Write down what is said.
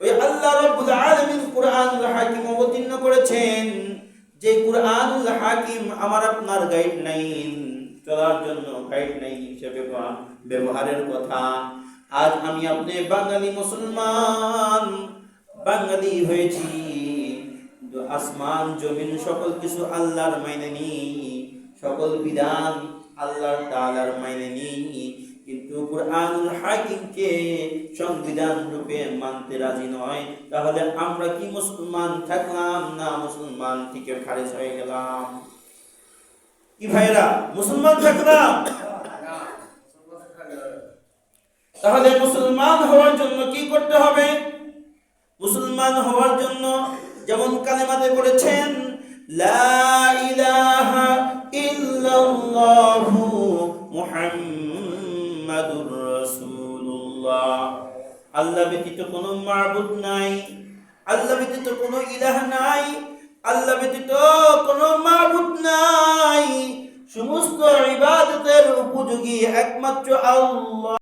ওই আল্লাহ রাব্বুল আলামিন কুরআনুল হাকিম অবতীর্ণ করেছেন যে কুরআনুল হাকিম আমার আপনার চলার জন্য হিসেবে ব্যবহারের কথা। আজ আমি আপনি বাঙালি মুসলমান, বাঙালি হয়েছি। আসমান, জমিন, সকল কিছু আল্লাহর মাইনে নি সকল বিধান আল্লাহর তাআলার মাইনে নি কিন্তু কুরআনুল হাকিমকে সংবিধান রূপে মানতে রাজি নয়, তাহলে আমরা কি মুসলমান থাকলাম না মুসলমান থেকে খারিজ হয়ে গেলাম? কি ভাইরা মুসলমান থাকলাম? তাহলে মুসলমান হওয়ার জন্য কি করতে হবে? মুসলমান হওয়ার জন্য যেমন কালেমাতে বলেছেন, লা ইলাহা ইল্লাল্লাহু মুহাম্মাদুর রাসূলুল্লাহ। আল্লাহ ব্যতীত কোনো মাবুদ নাই, আল্লাহ ব্যতীত কোনো ইলাহ নাই, আল্লাহ ব্যতীত কোনো মাবুদ নাই। সমস্ত ইবাদতের উপযোগী একমাত্র আল্লাহ।